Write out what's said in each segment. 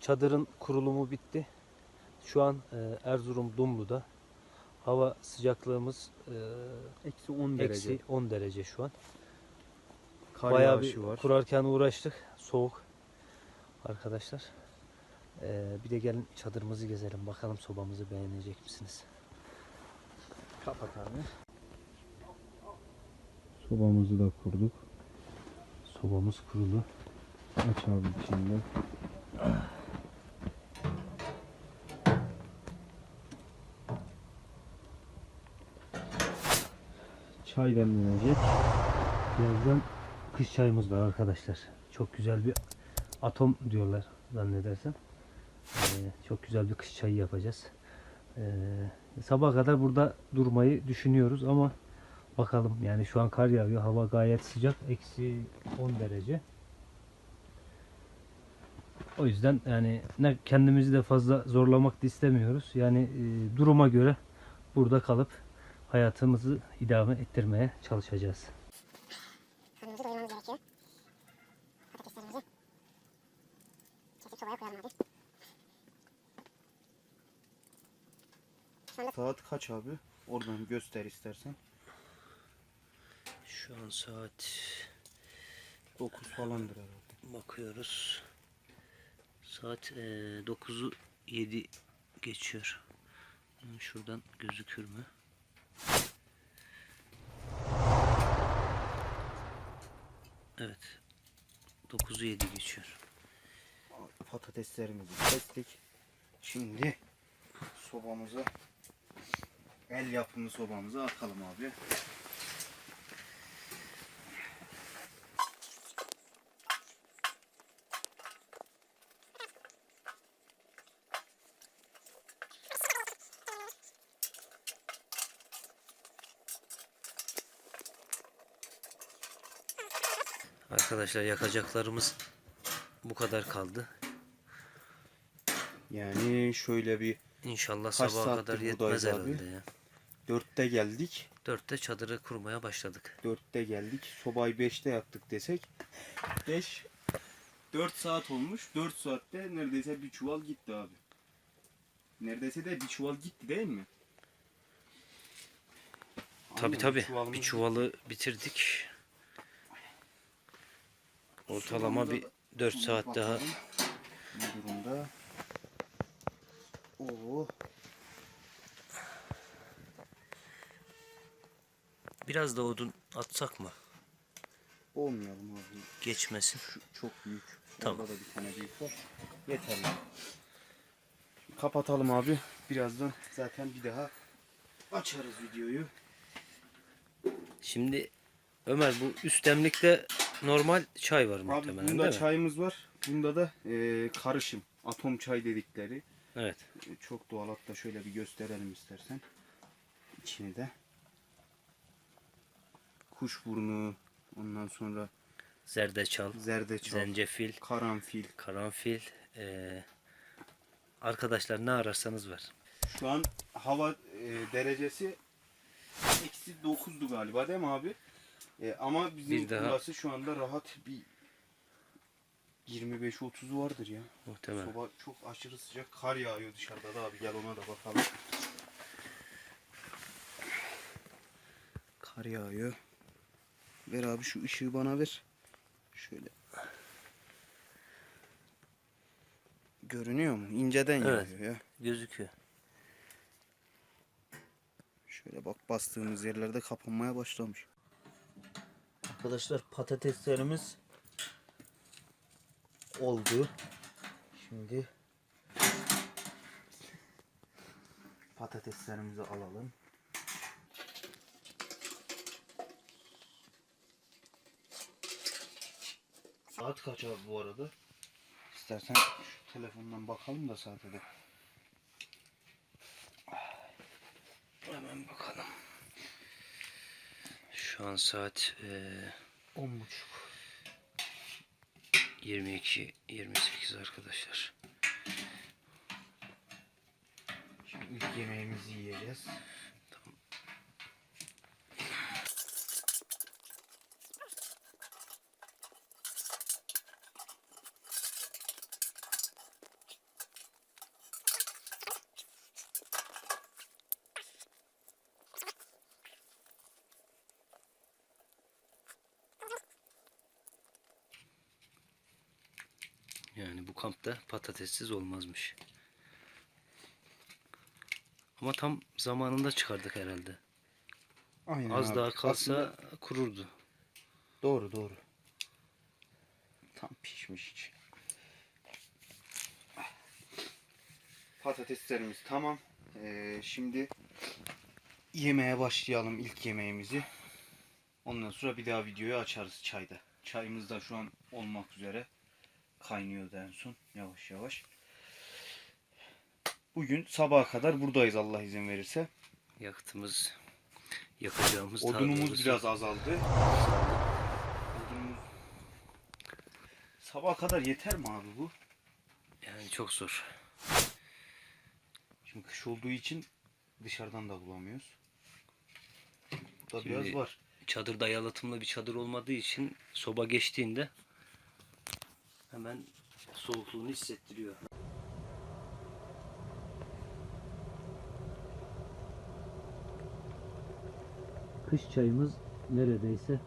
Çadırın kurulumu bitti. Şu an e, Erzurum Dumlu'da. Hava sıcaklığımız e, Eksi 10 derece. eksi 10 derece şu an. Kar Bayağı bir var. kurarken uğraştık. Soğuk. Arkadaşlar. E, bir de gelin çadırımızı gezelim. Bakalım sobamızı beğenecek misiniz? Kapat abi. Sobamızı da kurduk. Sobamız kurulu. Aç abi içinde. Çay demlenecek. Birazdan kış çayımız var arkadaşlar. Çok güzel bir atom diyorlar zannedersem. Ee, çok güzel bir kış çayı yapacağız. Ee, sabah kadar burada durmayı düşünüyoruz ama bakalım yani şu an kar yağıyor. Hava gayet sıcak. Eksi 10 derece. O yüzden yani ne kendimizi de fazla zorlamak da istemiyoruz. Yani e, duruma göre burada kalıp hayatımızı idame ettirmeye çalışacağız. Fırınımızı doyurmamız gerekiyor. Patateslerimizi kesip sobaya koyalım hadi. Saat kaç abi? Oradan göster istersen. Şu an saat 9 falandır herhalde. bakıyoruz. Saat eee 9'u 7 geçiyor. Şuradan gözükür mü? Evet. 9'u 7 geçiyor. Patateslerimizi kestik. Şimdi sobamıza el yapımı sobamıza atalım abi. Arkadaşlar yakacaklarımız bu kadar kaldı. Yani şöyle bir İnşallah Kaç sabaha saattir kadar yetmez buradayız abi? herhalde ya. dörtte geldik. 4'te çadırı kurmaya başladık. Dörtte geldik. Sobayı beşte yaktık desek. Beş. Dört saat olmuş. Dört saatte neredeyse bir çuval gitti abi. Neredeyse de bir çuval gitti değil mi? Tabi Aynen, tabi çuvalımız bir çuvalı bitirdik. Ortalama bir da 4 Şimdi saat daha Ne durumda? Oo, biraz da odun atsak mı? olmayalım abi. Geçmesin. Şu çok büyük. Tamam. Orada da bir tane büyük var. Yeterli. Kapatalım abi. Birazdan zaten bir daha açarız videoyu. Şimdi Ömer bu üst demlikte normal çay var Abi muhtemelen bunda değil mi? çayımız var. Bunda da e, karışım. Atom çay dedikleri. Evet. E, çok doğal hatta şöyle bir gösterelim istersen. İçini de. Kuşburnu. Ondan sonra Zerdeçal, zerdeçal. zencefil, Karanfil. karanfil. eee, arkadaşlar ne ararsanız var. Şu an hava e, derecesi eksi 9'du galiba değil mi abi? E, ama bizim Bir daha- burası şu anda rahat bir 25-30'u vardır ya. Muhtemelen. Soba çok aşırı sıcak. Kar yağıyor dışarıda da abi. Gel ona da bakalım. Kar yağıyor. Ver abi şu ışığı bana ver. Şöyle. Görünüyor mu? İnceden Evet. yağıyor ya. Gözüküyor. Şöyle bak bastığımız yerlerde kapanmaya başlamış. Arkadaşlar patateslerimiz oldu. Şimdi patateslerimizi alalım. Saat kaç abi bu arada? İstersen şu telefondan bakalım da saate. Hemen bakalım. Şu an saat On buçuk. 22 28 arkadaşlar. Şimdi ilk yemeğimizi yiyeceğiz. Yani bu kampta patatessiz olmazmış. Ama tam zamanında çıkardık herhalde. Aynen Az abi. daha kalsa Aslında- kururdu. Doğru doğru. Tam pişmiş hiç. Patateslerimiz tamam. Ee, şimdi yemeğe başlayalım ilk yemeğimizi. Ondan sonra bir daha videoyu açarız çayda. Çayımız da şu an olmak üzere. Kaynıyor en son yavaş yavaş. Bugün sabaha kadar buradayız Allah izin verirse. Yakıtımız yakacağımız Odunumuz biraz azaldı. Odunumuz... Sabaha kadar yeter mi abi bu? yani çok zor. Şimdi kış olduğu için dışarıdan da bulamıyoruz. Bu da biraz var. Çadırda yalıtımlı bir çadır olmadığı için soba geçtiğinde hemen soğukluğunu hissettiriyor. Kış çayımız neredeyse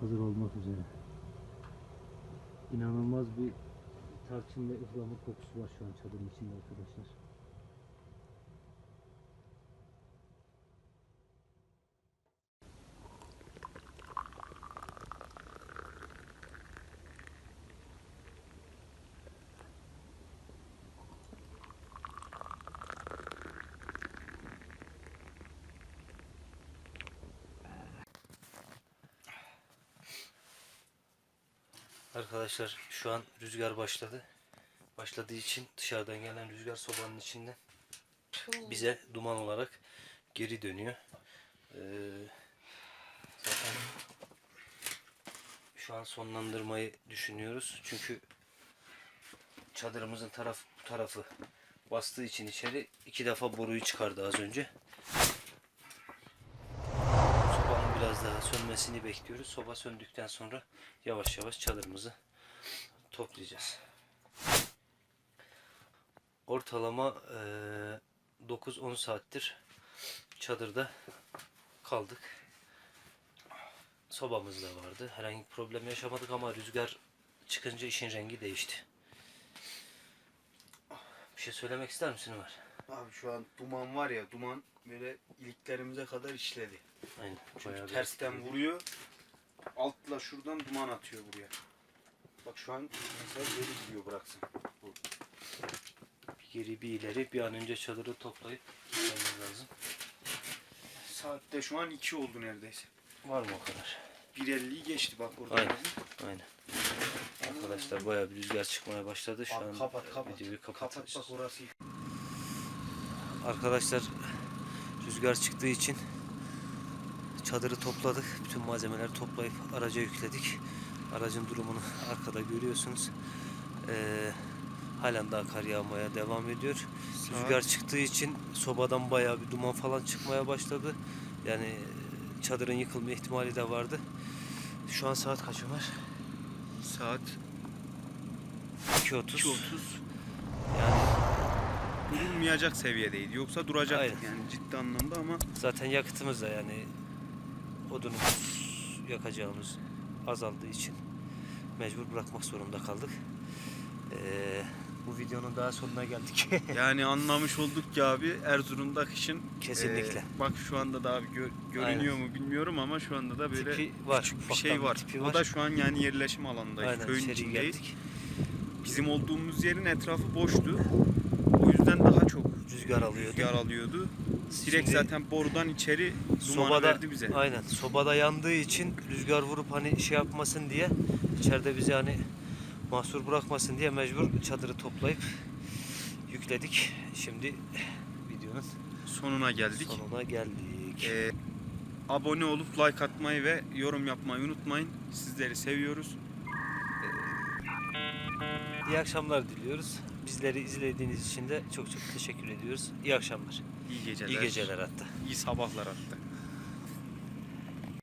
hazır olmak üzere. İnanılmaz bir tarçın ve ıhlamur kokusu var şu an çadırın içinde arkadaşlar. Arkadaşlar şu an rüzgar başladı. Başladığı için dışarıdan gelen rüzgar sobanın içinden bize duman olarak geri dönüyor. Ee, zaten şu an sonlandırmayı düşünüyoruz. Çünkü çadırımızın taraf bu tarafı bastığı için içeri iki defa boruyu çıkardı az önce. Sobanın biraz daha sönmesini bekliyoruz. Soba söndükten sonra yavaş yavaş çadırımızı toplayacağız. Ortalama eee, 9-10 saattir çadırda kaldık. Sobamız da vardı. Herhangi bir problem yaşamadık ama rüzgar çıkınca işin rengi değişti. Bir şey söylemek ister misin Ömer? Abi şu an duman var ya duman böyle iliklerimize kadar işledi. Aynen. Çünkü bayağı bir tersten etkiledi. vuruyor. Altla şuradan duman atıyor buraya. Bak şu an mesela geri gidiyor bıraksın. Bu. Bir geri bir ileri bir an önce çadırı toplayıp gitmemiz lazım. Saatte şu an 2 oldu neredeyse. Var mı o kadar? 1.50'yi geçti bak orada. Aynen. Aynen. Arkadaşlar bayağı bir rüzgar çıkmaya başladı. Şu Abi an kapat kapat. videoyu Kapat bak orası. Arkadaşlar rüzgar çıktığı için çadırı topladık. Bütün malzemeleri toplayıp araca yükledik. Aracın durumunu arkada görüyorsunuz. Ee, halen daha kar yağmaya devam ediyor. Rüzgar çıktığı için sobadan bayağı bir duman falan çıkmaya başladı. Yani çadırın yıkılma ihtimali de vardı. Şu an saat kaç Ömer? Saat 2.30. 2.30. Yani Durulmayacak seviyedeydi. Yoksa duracaktık Aynen. yani ciddi anlamda ama Zaten yakıtımız da yani odunumuz yakacağımız azaldığı için mecbur bırakmak zorunda kaldık. Ee, bu videonun daha sonuna geldik. Yani anlamış olduk ki abi Erzurum'da kışın Kesinlikle. e, bak şu anda da abi gö- görünüyor mu bilmiyorum ama şu anda da böyle Tipi var, küçük bir ufaktan şey bir var. tipi O var. da şu an yani yerleşim alanındayız. Aynen Köyün içeri içindeyiz. geldik. Bizim olduğumuz yerin etrafı boştu. O yüzden daha çok Rüzgar alıyordu. rüzgar alıyordu. Direkt Şimdi zaten borudan içeri sobada verdi bize. aynen sobada yandığı için rüzgar vurup hani şey yapmasın diye içeride bizi hani mahsur bırakmasın diye mecbur çadırı toplayıp yükledik. Şimdi videonun Sonuna geldik. sonuna geldik. Ee, abone olup like atmayı ve yorum yapmayı unutmayın. Sizleri seviyoruz. İyi akşamlar diliyoruz. Bizleri izlediğiniz için de çok çok teşekkür ediyoruz. İyi akşamlar. İyi geceler. İyi geceler hatta. İyi sabahlar hatta.